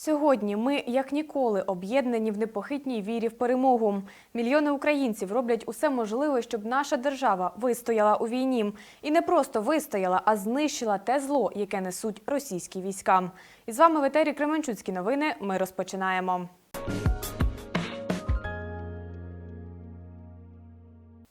Сьогодні ми, як ніколи, об'єднані в непохитній вірі в перемогу. Мільйони українців роблять усе можливе, щоб наша держава вистояла у війні. І не просто вистояла, а знищила те зло, яке несуть російські війська. І з вами в етері Кременчуцькі новини. Ми розпочинаємо.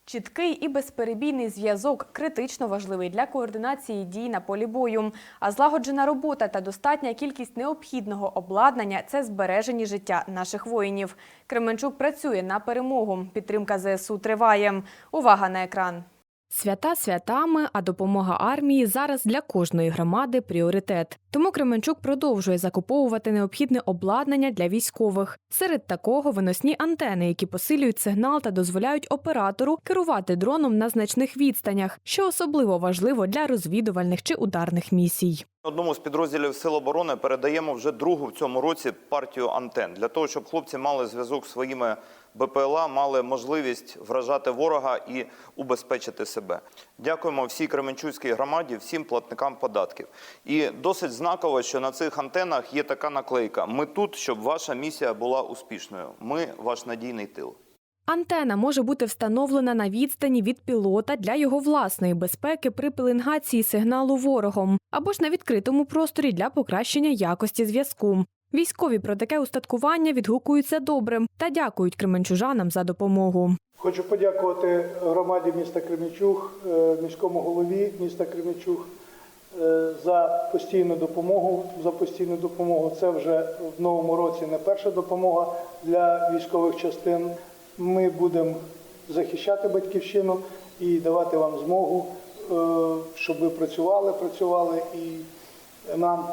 Чіткий і безперебійний зв'язок критично важливий для координації дій на полі бою. А злагоджена робота та достатня кількість необхідного обладнання це збережені життя наших воїнів. Кременчук працює на перемогу. Підтримка ЗСУ триває. Увага на екран. Свята святами, а допомога армії зараз для кожної громади пріоритет. Тому Кременчук продовжує закуповувати необхідне обладнання для військових. Серед такого виносні антени, які посилюють сигнал та дозволяють оператору керувати дроном на значних відстанях, що особливо важливо для розвідувальних чи ударних місій. Одному з підрозділів Сил оборони передаємо вже другу в цьому році партію антен для того, щоб хлопці мали зв'язок з своїми БПЛА, мали можливість вражати ворога і убезпечити себе. Дякуємо всій Кременчуцькій громаді, всім платникам податків. І досить знаково, що на цих антенах є така наклейка: Ми тут, щоб ваша місія була успішною. Ми ваш надійний тил. Антена може бути встановлена на відстані від пілота для його власної безпеки при пеленгації сигналу ворогом або ж на відкритому просторі для покращення якості зв'язку. Військові про таке устаткування відгукуються добрим та дякують кременчужанам за допомогу. Хочу подякувати громаді міста Кременчуг, е, міському голові міста Кременчуг е, за постійну допомогу. За постійну допомогу. Це вже в новому році не перша допомога для військових частин. Ми будемо захищати батьківщину і давати вам змогу, е, щоб ви працювали, працювали і нам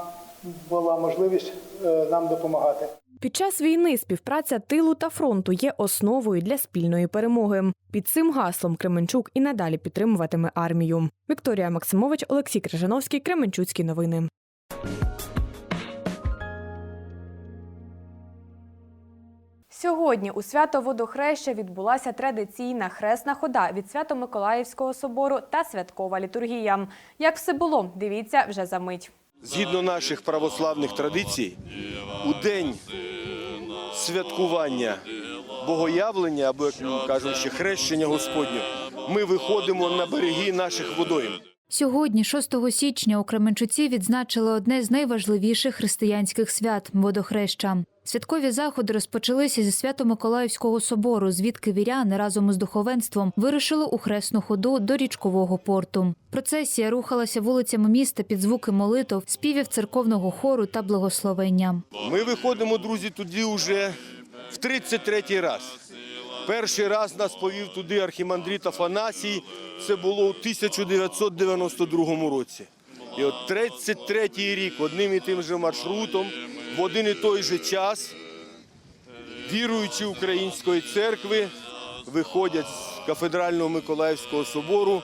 була можливість е, нам допомагати. Під час війни співпраця тилу та фронту є основою для спільної перемоги. Під цим гаслом Кременчук і надалі підтримуватиме армію. Вікторія Максимович, Олексій Крижановський, Кременчуцькі новини. Сьогодні у свято водохреща відбулася традиційна хресна хода від Свято-Миколаївського собору та святкова літургія. Як все було, дивіться вже за мить. Згідно наших православних традицій, у день святкування богоявлення, або як ми кажемо ще хрещення Господнє, ми виходимо на береги наших водойм. Сьогодні, 6 січня, у Кременчуці відзначили одне з найважливіших християнських свят водохреща. Святкові заходи розпочалися зі Свято-Миколаївського собору, звідки віряни разом із духовенством вирушили у хресну ходу до річкового порту. Процесія рухалася вулицями міста під звуки молитв, співів церковного хору та благословення. Ми виходимо, друзі, туди вже в 33-й раз. Перший раз нас повів туди архімандрит Афанасій. Це було у 1992 році. І от 33-й рік одним і тим же маршрутом в один і той же час віруючі української церкви виходять з кафедрального Миколаївського собору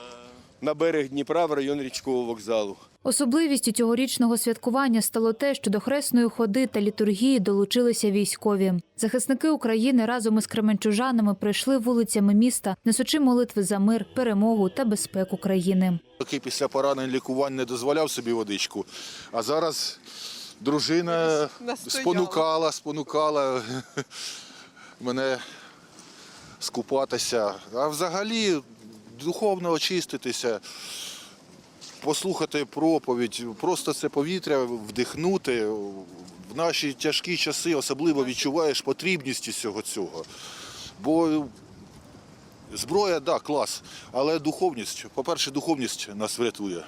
на берег Дніпра в район річкового вокзалу. Особливістю цьогорічного святкування стало те, що до хресної ходи та літургії долучилися військові. Захисники України разом із кременчужанами прийшли вулицями міста, несучи молитви за мир, перемогу та безпеку країни. Який після поранень лікувань не дозволяв собі водичку. А зараз дружина спонукала, спонукала мене скупатися. А взагалі духовно очиститися, послухати проповідь, просто це повітря вдихнути. В наші тяжкі часи особливо відчуваєш потрібність усього цього. Бо Зброя, так, да, клас, але духовність, по-перше, духовність нас врятує.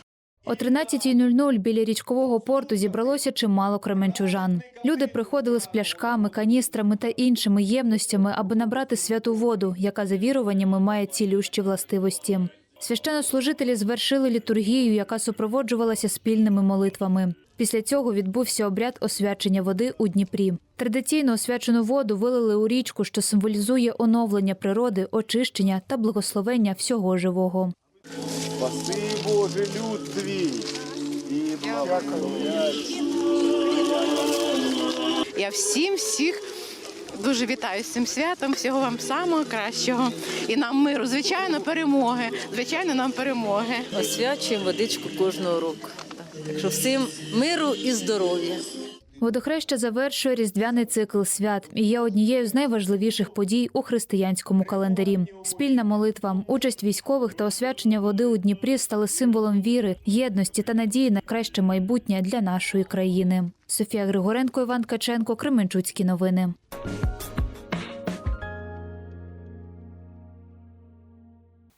О 13.00 біля річкового порту зібралося чимало кременчужан. Люди приходили з пляшками, каністрами та іншими ємностями, аби набрати святу воду, яка за віруваннями має цілющі властивості. Священнослужителі звершили літургію, яка супроводжувалася спільними молитвами. Після цього відбувся обряд освячення води у Дніпрі. Традиційно освячену воду вилили у річку, що символізує оновлення природи, очищення та благословення всього живого. Спаси Боже, люд твій. І Я всім всіх дуже вітаю з цим святом. Всього вам самого кращого. І нам миру, звичайно, перемоги. Звичайно, нам перемоги. освячуємо водичку кожного року. Так що всім миру і здоров'я. Водохреща завершує різдвяний цикл свят і є однією з найважливіших подій у християнському календарі. Спільна молитва, участь військових та освячення води у Дніпрі стали символом віри, єдності та надії на краще майбутнє для нашої країни. Софія Григоренко, Іван Каченко, Кременчуцькі новини.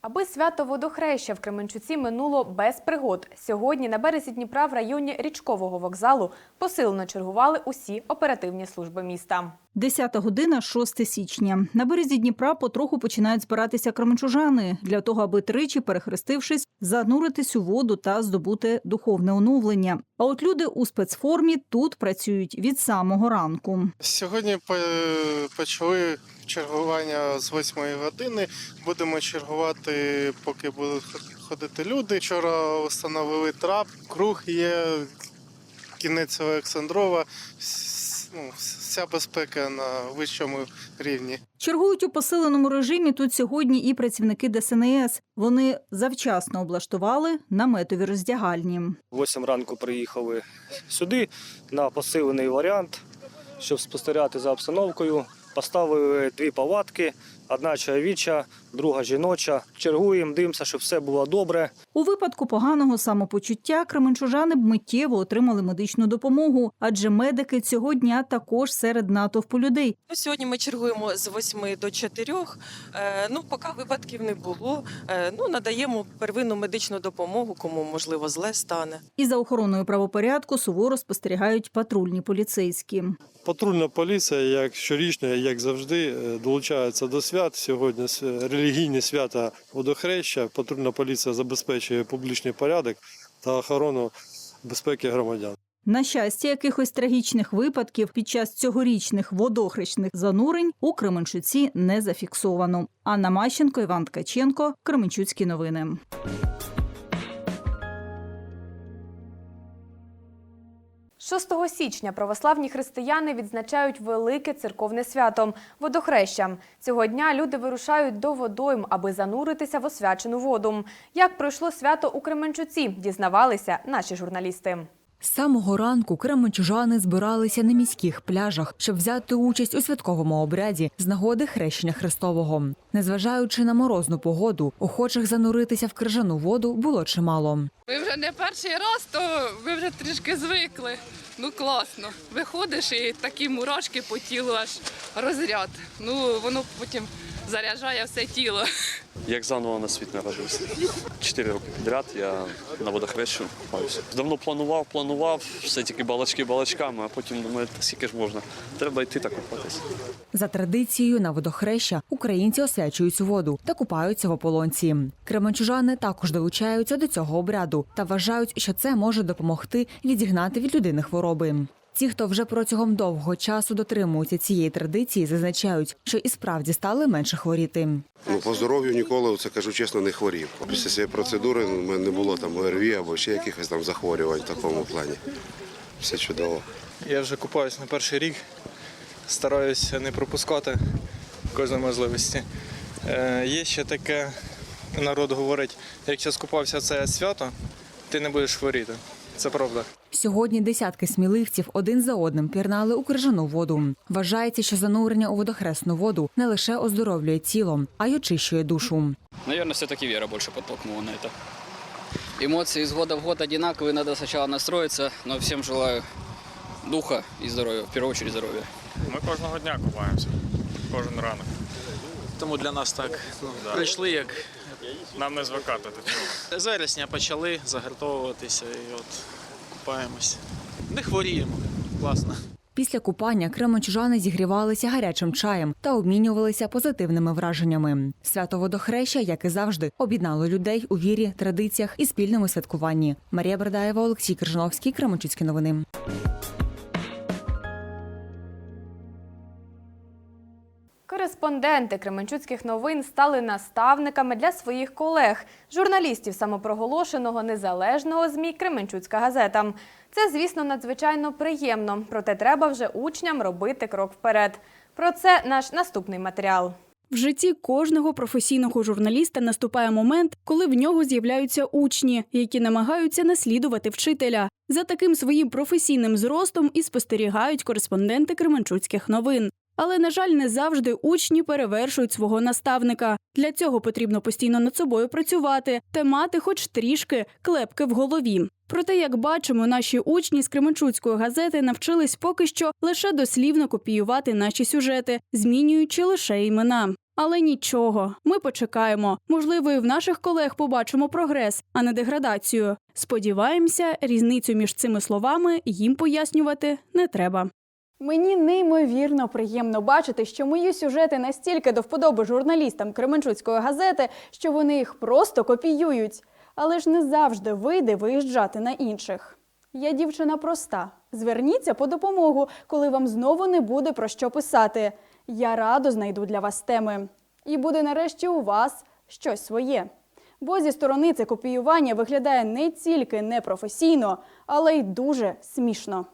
Аби свято водохреща в Кременчуці минуло без пригод. Сьогодні на березі Дніпра в районі річкового вокзалу посилено чергували усі оперативні служби міста. 10 година, 6 січня. На березі Дніпра потроху починають збиратися кременчужани для того, аби тричі, перехрестившись, зануритись у воду та здобути духовне оновлення. А от люди у спецформі тут працюють від самого ранку. Сьогодні почали чергування з 8 години. Будемо чергувати, поки будуть ходити люди. Вчора встановили трап, круг є, кінець Олександрова. Ну, вся безпека на вищому рівні. Чергують у посиленому режимі тут сьогодні і працівники ДСНС. Вони завчасно облаштували наметові роздягальні. Восьм ранку приїхали сюди на посилений варіант, щоб спостерігати за обстановкою. Поставили дві палатки, одна чоловіча, друга жіноча. Чергуємо, дивимося, щоб все було добре. У випадку поганого самопочуття кременчужани б миттєво отримали медичну допомогу, адже медики цього дня також серед натовпу людей. Ну, Сьогодні ми чергуємо з 8 до 4. Е, Ну, поки випадків не було. Е, Ну, надаємо первинну медичну допомогу, кому можливо зле стане. І за охороною правопорядку суворо спостерігають патрульні поліцейські. Патрульна поліція, як щорічно, як завжди, е, долучається до свят. Сьогодні релігійні свята водохреща. Патрульна поліція забезпечує публічний порядок та охорону безпеки громадян. На щастя, якихось трагічних випадків під час цьогорічних водохрещних занурень у Кременчуці не зафіксовано. Анна Мащенко, Іван Ткаченко, Кременчуцькі новини. – 6 січня православні християни відзначають велике церковне свято – водохреща. Цього дня люди вирушають до водойм, аби зануритися в освячену воду. Як пройшло свято у Кременчуці, дізнавалися наші журналісти. З самого ранку кременчужани збиралися на міських пляжах, щоб взяти участь у святковому обряді з нагоди хрещення Христового. Незважаючи на морозну погоду, охочих зануритися в крижану воду було чимало. Ви вже не перший раз, то ви вже трішки звикли. Ну класно. Виходиш і такі мурашки по тілу аж розряд. Ну воно потім заряджає все тіло. Як заново на світ народився. Чотири роки підряд я на водохрещу купаюся. Давно планував, планував, все тільки балачки балачками, а потім думаю, скільки ж можна. Треба йти та купатися. За традицією на водохреща українці освячують воду та купаються в ополонці. Кременчужани також долучаються до цього обряду та вважають, що це може допомогти відігнати від людини хвороби. Ті, хто вже протягом довгого часу дотримуються цієї традиції, зазначають, що і справді стали менше хворіти. Ну, по здоров'ю ніколи, це кажу чесно, не хворів. Після цієї процедури ну, в мене не було там ОРВІ або ще якихось там захворювань в такому плані. Все чудово. Я вже купаюсь на перший рік. Стараюся не пропускати кожної можливості. Е, є ще таке, народ говорить, якщо скупався це свято, ти не будеш хворіти. Це правда. Сьогодні десятки сміливців один за одним пірнали у крижану воду. Вважається, що занурення у водохресну воду не лише оздоровлює тіло, а й очищує душу. Наверное, все-таки віра більше підтолкнула на це. Емоції з года в год однакові, треба спочатку настроїтися, але всім желаю духа і здоров'я, в першу чергу здоров'я. Ми кожного дня купаємося, кожен ранок. Тому для нас так ну, прийшли, як Нам не звикати до цього. з вересня почали загартовуватися і от купаємось. Не хворіємо. Класно. Після купання кременчужани зігрівалися гарячим чаєм та обмінювалися позитивними враженнями. Свято водохреща, як і завжди, об'єднало людей у вірі, традиціях і спільному святкуванні. Марія Бердаєва, Олексій Крижановський, Кременчуцькі новини. Кореспонденти Кременчуцьких новин стали наставниками для своїх колег, журналістів самопроголошеного незалежного ЗМІ Кременчуцька газета. Це, звісно, надзвичайно приємно, проте треба вже учням робити крок вперед. Про це наш наступний матеріал. В житті кожного професійного журналіста наступає момент, коли в нього з'являються учні, які намагаються наслідувати вчителя. За таким своїм професійним зростом і спостерігають кореспонденти Кременчуцьких новин. Але, на жаль, не завжди учні перевершують свого наставника. Для цього потрібно постійно над собою працювати та мати хоч трішки клепки в голові. Проте, як бачимо, наші учні з Кременчуцької газети навчились поки що лише дослівно копіювати наші сюжети, змінюючи лише імена. Але нічого, ми почекаємо. Можливо, і в наших колег побачимо прогрес, а не деградацію. Сподіваємося, різницю між цими словами їм пояснювати не треба. Мені неймовірно приємно бачити, що мої сюжети настільки до вподоби журналістам Кременчуцької газети, що вони їх просто копіюють. Але ж не завжди вийде виїжджати на інших. Я дівчина проста. Зверніться по допомогу, коли вам знову не буде про що писати. Я радо знайду для вас теми. І буде нарешті у вас щось своє. Бо зі сторони це копіювання виглядає не тільки непрофесійно, але й дуже смішно.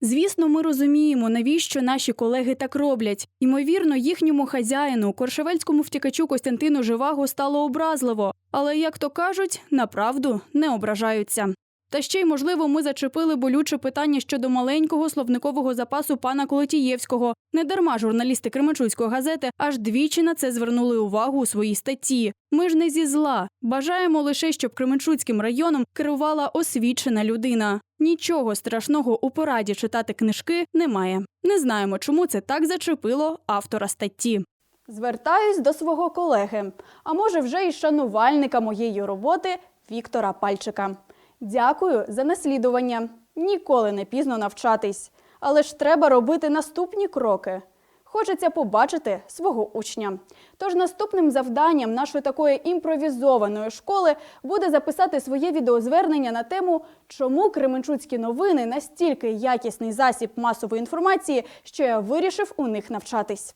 Звісно, ми розуміємо, навіщо наші колеги так роблять. Ймовірно, їхньому хазяїну, коршевельському втікачу Костянтину Живаго стало образливо, але, як то кажуть, на правду не ображаються. Та ще й, можливо, ми зачепили болюче питання щодо маленького словникового запасу пана Колотієвського. Недарма журналісти Кременчуцької газети аж двічі на це звернули увагу у своїй статті. Ми ж не зі зла. Бажаємо лише, щоб Кременчуцьким районом керувала освічена людина. Нічого страшного у пораді читати книжки немає. Не знаємо, чому це так зачепило автора статті. Звертаюсь до свого колеги, а може, вже й шанувальника моєї роботи Віктора Пальчика. Дякую за наслідування. Ніколи не пізно навчатись. Але ж треба робити наступні кроки. Хочеться побачити свого учня. Тож наступним завданням нашої такої імпровізованої школи буде записати своє відеозвернення на тему, чому Кременчуцькі новини настільки якісний засіб масової інформації, що я вирішив у них навчатись.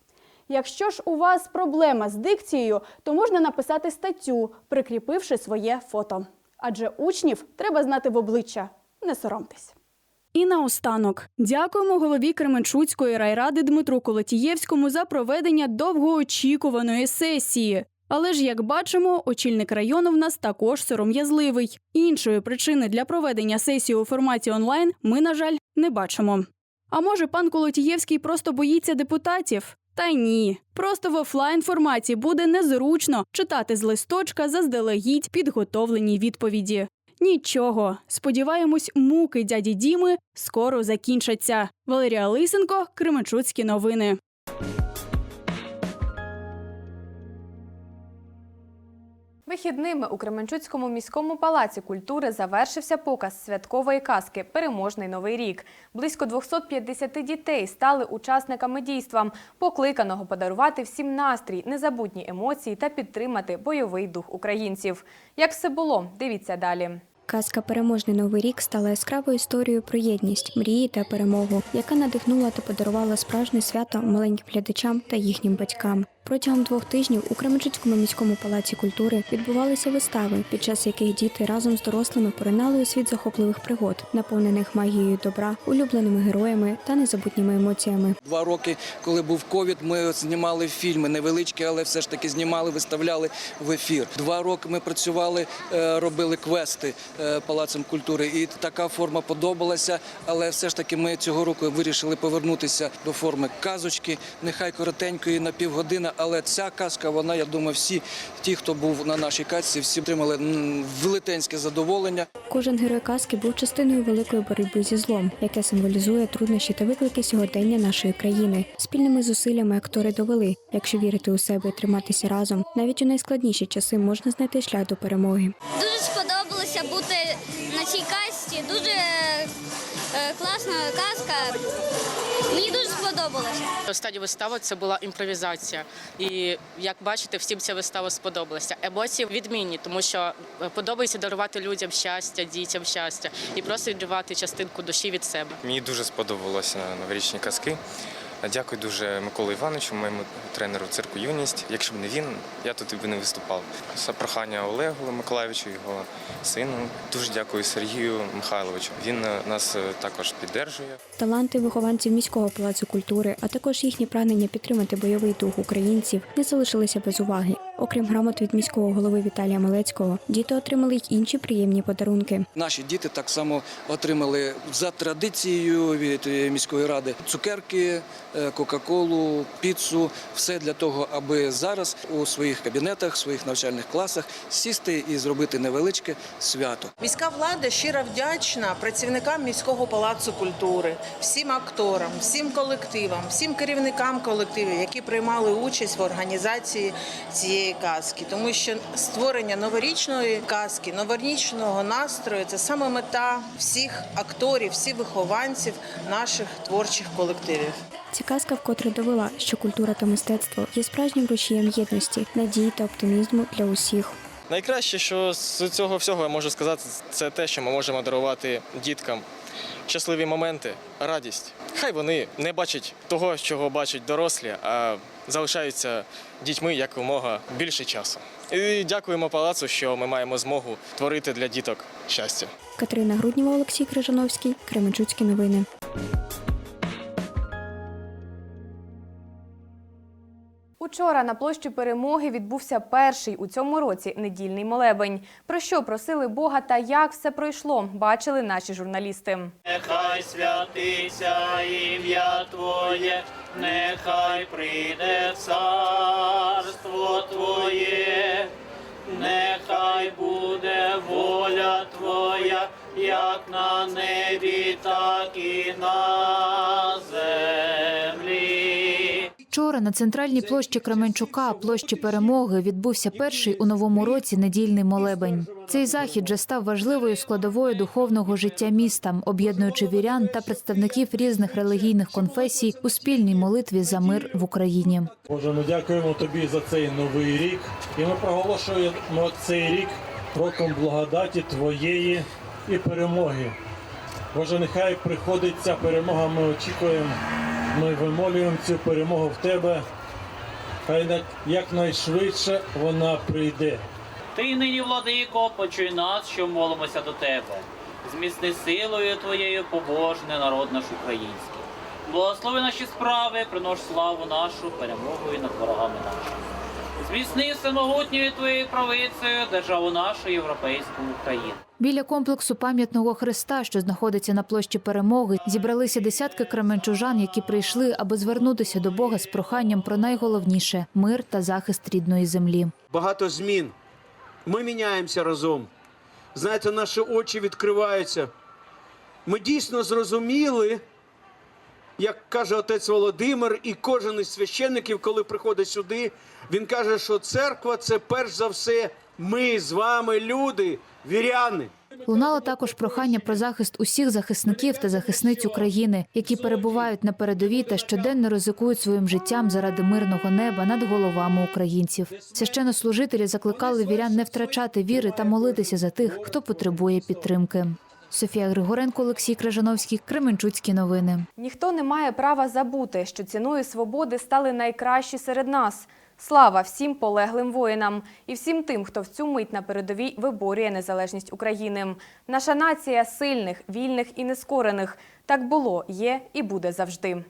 Якщо ж у вас проблема з дикцією, то можна написати статтю, прикріпивши своє фото. Адже учнів треба знати в обличчя. Не соромтесь. І наостанок дякуємо голові Кременчуцької райради Дмитру Колотієвському за проведення довгоочікуваної сесії. Але ж, як бачимо, очільник району в нас також сором'язливий. Іншої причини для проведення сесії у форматі онлайн ми, на жаль, не бачимо. А може, пан Колотієвський просто боїться депутатів? Та ні, просто в офлайн форматі буде незручно читати з листочка заздалегідь підготовлені відповіді. Нічого, сподіваємось, муки дяді Діми скоро закінчаться. Валерія Лисенко, Кременчуцькі новини. Вихідними у Кременчуцькому міському палаці культури завершився показ святкової казки Переможний новий рік. Близько 250 дітей стали учасниками дійства, покликаного подарувати всім настрій, незабутні емоції та підтримати бойовий дух українців. Як все було, дивіться далі. Казка Переможний новий рік стала яскравою історією про єдність, мрії та перемогу, яка надихнула та подарувала справжнє свято маленьким глядачам та їхнім батькам. Протягом двох тижнів у Кременчуцькому міському палаці культури відбувалися вистави, під час яких діти разом з дорослими поринали у світ захопливих пригод, наповнених магією добра, улюбленими героями та незабутніми емоціями. Два роки, коли був ковід, ми знімали фільми невеличкі, але все ж таки знімали, виставляли в ефір. Два роки ми працювали, е, робили квести е, палацем культури, і така форма подобалася. Але все ж таки ми цього року вирішили повернутися до форми казочки, нехай коротенької на півгодини. Але ця казка, вона, я думаю, всі ті, хто був на нашій казці, всі отримали велетенське задоволення. Кожен герой казки був частиною великої боротьби зі злом, яке символізує труднощі та виклики сьогодення нашої країни. Спільними зусиллями актори довели, якщо вірити у себе і триматися разом, навіть у найскладніші часи можна знайти шлях до перемоги. Дуже сподобалося бути на цій касті. Дуже е, класна казка. Мені дуже сподобалося. Остання вистава це була імпровізація. І як бачите, всім ця вистава сподобалася. Емоції відмінні, тому що е, подобається дарувати людям щастя, дітям щастя і просто відривати частинку душі від себе. Мені дуже сподобалося новорічні казки. Дякую дуже Миколу Івановичу, моєму тренеру цирку Юність. Якщо б не він, я тут би не виступав. Це прохання Олегу Миколаївичу, його сину. Дуже дякую Сергію Михайловичу. Він е, нас е, також підтримує. Таланти вихованців міського палацу культури, а також їхні прагнення підтримати бойовий дух українців не залишилися без уваги. Окрім грамот від міського голови Віталія Малецького, діти отримали й інші приємні подарунки. Наші діти так само отримали за традицією від міської ради цукерки, е, кока-колу, піцу. Все для того, аби зараз у своїх кабінетах, своїх навчальних класах сісти і зробити невеличке свято. Міська влада щиро вдячна працівникам міського палацу культури, всім акторам, всім колективам, всім керівникам колективів, які приймали участь в організації цієї казки, тому що створення новорічної казки, новорічного настрою це саме мета всіх акторів, всіх вихованців наших творчих колективів. Ця казка вкотре довела, що культура та мистецтво є справжнім рушієм єдності, надії та оптимізму для усіх. Найкраще, що з цього всього я можу сказати, це те, що ми можемо дарувати діткам щасливі моменти, радість. Хай вони не бачать того, чого бачать дорослі, а залишаються дітьми якомога більше часу. І дякуємо палацу, що ми маємо змогу творити для діток щастя. Катерина Грудніва, Олексій Крижановський, Кременчуцькі новини. Учора на площі перемоги відбувся перший у цьому році недільний молебень. Про що просили Бога та як все пройшло, бачили наші журналісти. Нехай святиться ім'я Твоє, нехай прийде царство Твоє, нехай буде воля Твоя, як на небі, так і на землі. Вчора на центральній площі Кременчука, площі Перемоги, відбувся перший у новому році недільний молебень. Цей захід вже став важливою складовою духовного життя міста, об'єднуючи вірян та представників різних релігійних конфесій у спільній молитві за мир в Україні. Боже, ми дякуємо тобі за цей новий рік. І ми проголошуємо цей рік роком благодаті Твоєї і перемоги. Боже, нехай приходить ця перемога, ми очікуємо, ми вимолюємо цю перемогу в Тебе. Хай якнайшвидше вона прийде. Ти нині, владико, почуй нас, що молимося до тебе. Зміцни силою твоєю побожне народ наш український. Благослови наші справи, принош славу нашу перемогою над ворогами нашими. Зміцни всемогутньою твоєю правицею державу нашу європейську Україну. Біля комплексу пам'ятного хреста, що знаходиться на площі Перемоги, зібралися десятки кременчужан, які прийшли, аби звернутися до Бога з проханням про найголовніше мир та захист рідної землі. багато змін. Ми міняємося разом. Знаєте, наші очі відкриваються. Ми дійсно зрозуміли, як каже отець Володимир, і кожен із священників, коли приходить сюди, він каже, що церква це перш за все ми з вами, люди, віряни. Лунало також прохання про захист усіх захисників та захисниць України, які перебувають на передовій та щоденно ризикують своїм життям заради мирного неба над головами українців. Священнослужителі закликали вірян не втрачати віри та молитися за тих, хто потребує підтримки. Софія Григоренко, Олексій Крижановський, Кременчуцькі новини. Ніхто не має права забути, що ціною свободи стали найкращі серед нас. Слава всім полеглим воїнам і всім тим, хто в цю мить на передовій виборює незалежність України. Наша нація сильних, вільних і нескорених. Так було, є і буде завжди.